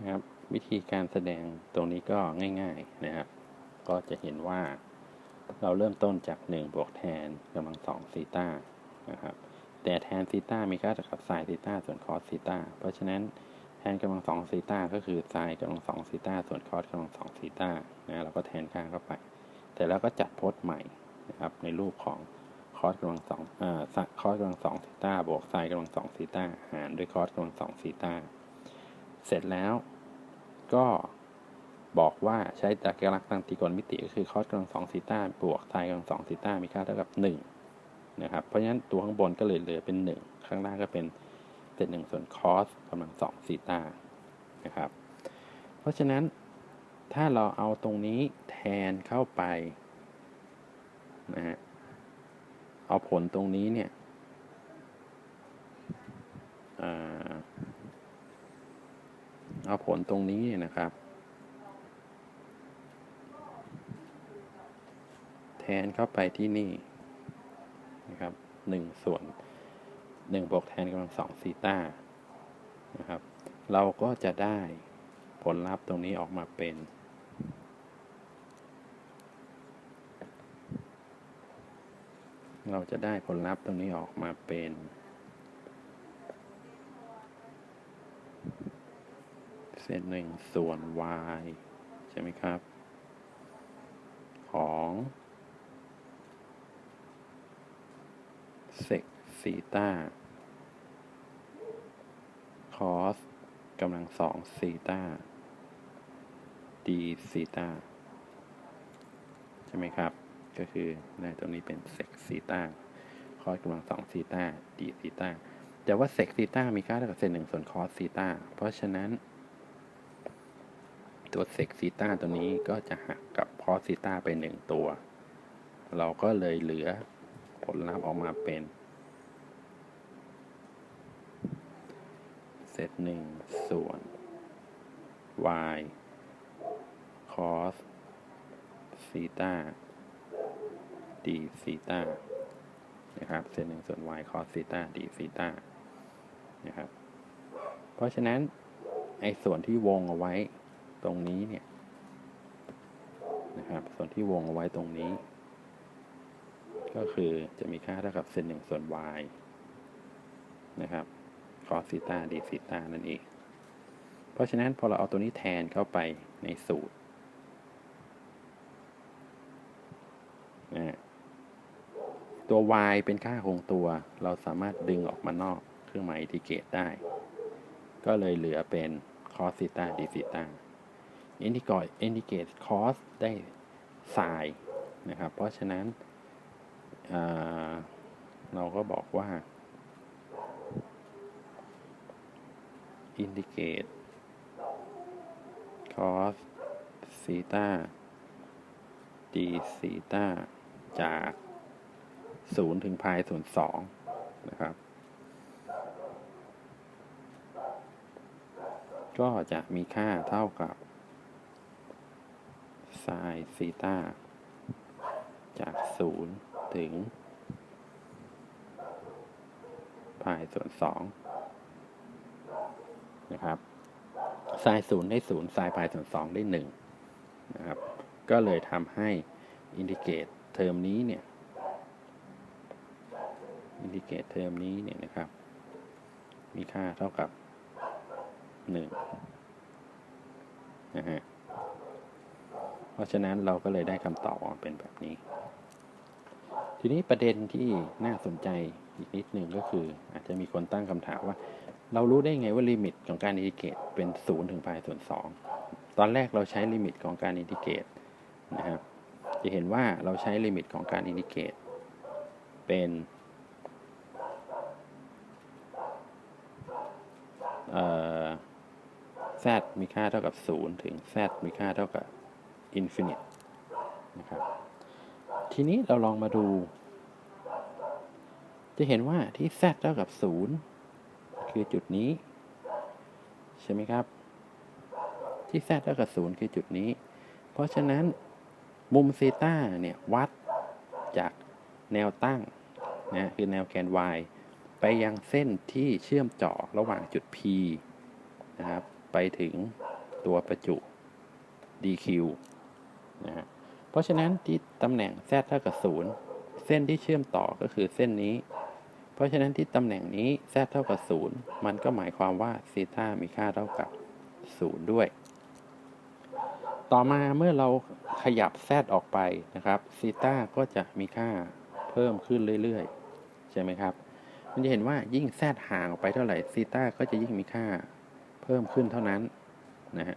นะครับ วิธีการแสดงตรงนี้ก็ง่ายๆนะครับ ก็จะเห็นว่าเราเริ่มต้นจาก 1 บวกแทนกำลังสองซีตานะครับ แต่แทนซีตามีค่าเท่ากับไซน์ซีตาส่วนคอสซีตาเพราะฉะนั้นแทนกำลังสองซีตาก็คือไซน์กำลังสองซีตาส่วนคอสกำลังสองซีตานะเราก็แทนค่าเข้าไป แต่แล้วก็จัดพจน์ใหม่นะครับ ในรูปของคอสกำลังสองอ่อคอสกำลังสองซีตาบวกไซน์กำลังสองซีตาหารด้วยคอสกำลังสองซีตา เสร็จแล้วก็บอกว่าใช้ตรรกะลักษณ์ทางตรีโกณมิติก็คือคอสกำลังสองซีตาบวกไซน์กำลังสองซีตามีค่าเท่ากับหนึ่งนะครับเพราะฉะนั้นตัวข้างบนก็เลยเหลือเป็นหนึ่งข้างล่างก็เป็นเศษหนึ่งส่วนคอสกำลังสองซีต้านะครับ เพราะฉะนั้นถ้าเราเอาตรงนี้แทนเข้าไปนะฮะเอาผลตรงนี้เนี่ยอ่า เอาผลตรงนี้เนี่ยนะครับ แทนเข้าไปที่นี่นะครับหนึ่งส่วนหนึ่งบวกแทนกำลังสองซีตานะครับ เราก็จะได้ผลลัพธ์ตรงนี้ออกมาเป็น เราจะได้ผลลัพธ์ตรงนี้ออกมาเป็น เศษหนึ่งส่วน y ใช่ไหมครับ ของเซกซีตาคอสกำลังสองซีตาดีซีตาใช่ไหมครับ ก็คือได้ตรงนี้เป็นเซกซีตาคอสกำลังสองซีตาดีซีตาแต่ว่าเซกซีตามีค่าเท่ากับเศษหนึ่งส่วนคอสซีตาเพราะฉะนั้น ตัวเซกซีต้าตัวนี้ก็จะหักกับคอสซีต้าไปหนึ่งตัว เราก็เลยเหลือผลลัพธ์ออกมาเป็นเศษหนึ่งส่วน y cos ซีตา d ซีตานะครับเศษหนึ่งส่วน y cos ซีตา d ซีตานะครับ เพราะฉะนั้น ไอ้ส่วนที่วงเอาไว้ ตรงนี้เนี่ยนะครับส่วนที่วงเอาไว้ตรงนี้ ก็คือจะมีค่าเท่ากับเศษหนึ่งส่วน y นะครับ cos ซีตา d ซีตานั่นเอง เพราะฉะนั้นพอเราเอาตัวนี้แทนเข้าไปในสูตรนะตัว y เป็นค่าคงตัว เราสามารถดึงออกมานอกเครื่องหมายอินทิเกรตได้ ก็เลยเหลือเป็น cos ซีตา d ซีตา อินทิกรอินทิเกรต cos ได้ sin นะครับ เพราะฉะนั้นเราก็บอกว่า indicate cos ซีตา d ซีตาจาก 0 ถึงพายส่วน2นะครับ ก็จะมีค่าเท่ากับ sin ซีตาจาก 0 ถึงพายส่วน2นะครับไซน์ศูนย์ได้ศูนย์ไซน์พายส่วนสองได้หนึ่งนะครับ ก็เลยทำให้อินดิเกตเทอมนี้เนี่ยอินดิเกตเทอมนี้เนี่ยนะครับ มีค่าเท่ากับหนึ่งนะฮะ เพราะฉะนั้นเราก็เลยได้คำตอบออกเป็นแบบนี้ ทีนี้ประเด็นที่น่าสนใจอีกนิดหนึ่งก็คือ อาจจะมีคนตั้งคำถามว่า เรารู้ได้ไงว่าลิมิตของการอินทิเกรตเป็น0ถึงพายส่วน2ตอนแรกเราใช้ลิมิตของการอินทิเกรตนะครับ จะเห็นว่าเราใช้ลิมิตของการอินทิเกรตเป็นแซมีค่าเท่ากับ 0 ถึง z มีค่าเท่ากับ อินฟินิตนะครับทีนี้เราลองมาดู จะเห็นว่าที่ z เท่ากับ 0 คือจุดนี้ ใช่ไหมครับ ที่ z เท่ากับ 0 คือจุดนี้ เพราะฉะนั้นมุมซีตาเนี่ย วัดจากแนวตั้งนะคือแนวแกน y ไปยังเส้นที่เชื่อมเจาะระหว่างจุด P นะครับ ไปถึงตัวประจุ dq นะฮะเพราะฉะนั้นที่ตำแหน่ง z เท่ากับ0เส้นที่เชื่อมต่อก็คือเส้นนี้ เพราะฉะนั้นที่ตำแหน่งนี้ z เท่ากับ0มันก็หมายความว่าซีตามีค่าเท่ากับ 0 ด้วย ต่อมาเมื่อเราขยับ z ออกไปนะครับซีต้าก็จะมีค่าเพิ่มขึ้นเรื่อยๆ ใช่ไหมครับมันจะเห็นว่ายิ่ง z ห่างออกไปเท่าไหร่ซีต้าก็จะยิ่งมีค่าเพิ่มขึ้นเท่านั้นนะฮะ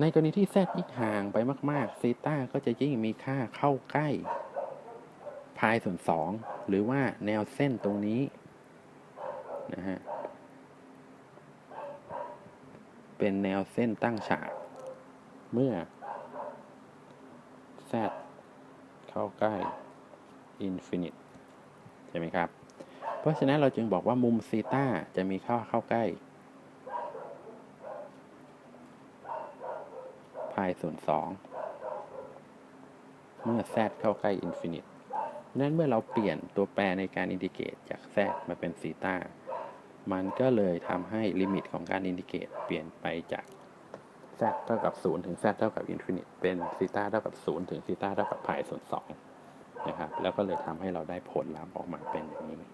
ในกรณีที่ z ยิ่งห่างไปมากๆซีตาก็จะยิ่งมีค่าเข้าใกล้พายส่วน2หรือว่าแนวเส้นตรงนี้นะฮะเป็นแนวเส้นตั้งฉาก เมื่อ z เข้าใกล้ infinite ใช่ไหมครับ เพราะฉะนั้นเราจึงบอกว่ามุมซีตาจะมีค่าเข้าใกล้ พายส่วน2เมื่อ z เข้าใกล้ infinite นั้นเมื่อเราเปลี่ยนตัวแปรในการอินดิเกตจาก z มาเป็นซีตามันก็เลยทำให้ลิมิตของการอินดิเกตเปลี่ยนไปจาก z เท่ากับ 0 ถึง z เท่ากับ infinite เป็นซีตาเท่ากับ 0 ถึงซีตาเท่ากับพายส่วน2นะครับแล้วก็เลยทำให้เราได้ผลลัพธ์ออกมาเป็นอย่างนี้นะ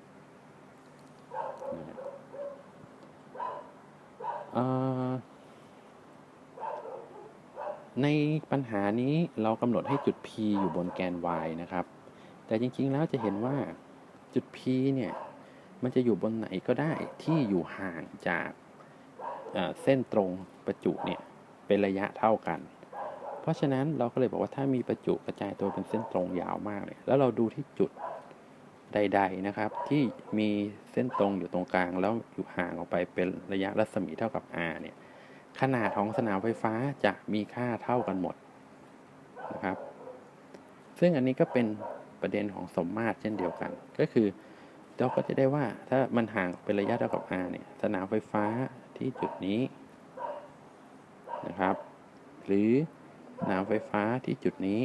ในปัญหานี้เรากำหนดให้จุด P อยู่บนแกน y นะครับ แต่จริงๆแล้วจะเห็นว่าจุด P เนี่ย มันจะอยู่บนไหนก็ได้ที่อยู่ห่างจากเส้นตรงประจุเนี่ย เป็นระยะเท่ากัน เพราะฉะนั้นเราก็เลยบอกว่าถ้ามีประจุกระจายตัวเป็นเส้นตรงยาวมากเลยแล้วเราดูที่จุดใด ๆนะครับ ที่มีเส้นตรงอยู่ตรงกลาง แล้วอยู่ห่างออกไปเป็นระยะรัศมีเท่ากับ r เนี่ย ขนาดของสนามไฟฟ้าจะมีค่าเท่ากันหมดนะครับ ซึ่งอันนี้ก็เป็นประเด็นของสมมาตรเช่นเดียวกัน ก็คือเราก็จะได้ว่าถ้ามันห่างเป็นระยะเท่ากับ r เนี่ยสนามไฟฟ้าที่จุดนี้นะครับ หรือสนามไฟฟ้าที่จุดนี้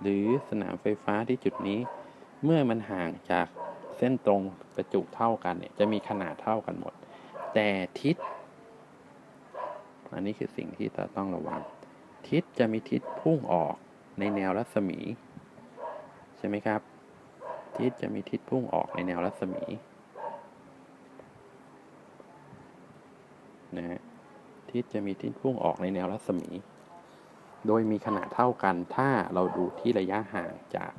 หรือสนามไฟฟ้าที่จุดนี้ เมื่อมันห่างจาก ส้นตรงประจุเท่ากันเนี่ยจะมีขนาดเท่ากันหมด แต่ทิศ อันนี้คือสิ่งที่ต้องระวัง ทิศจะมีทิศพุ่งออกในแนวรัศมี ใช่ไหมครับ ทิศจะมีทิศพุ่งออกในแนวรัศมีนะฮะทิศจะมีทิศพุ่งออกในแนวรัศมี โดยมีขนาดเท่ากันถ้าเราดูที่ระยะห่างจาก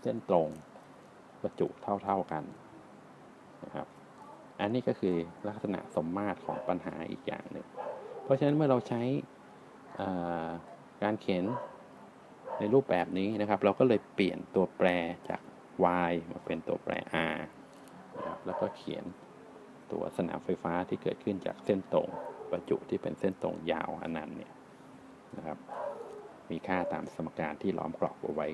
เส้นตรง ประจุเท่า ๆกันนะครับ อันนี้ก็คือลักษณะสมมาตรของปัญหาอีกอย่างหนึ่ง เพราะฉะนั้นเมื่อเราใช้การเขียนในรูปแบบนี้นะครับ เราก็เลยเปลี่ยนตัวแปรจาก y มาเป็นตัวแปร r นะครับแล้วก็เขียนตัวสนามไฟฟ้าที่เกิดขึ้นจากเส้นตรงประจุที่เป็นเส้นตรงยาวอนันต์เนี่ยนะครับ มีค่าตามสมการที่ล้อมกรอบเอาไว้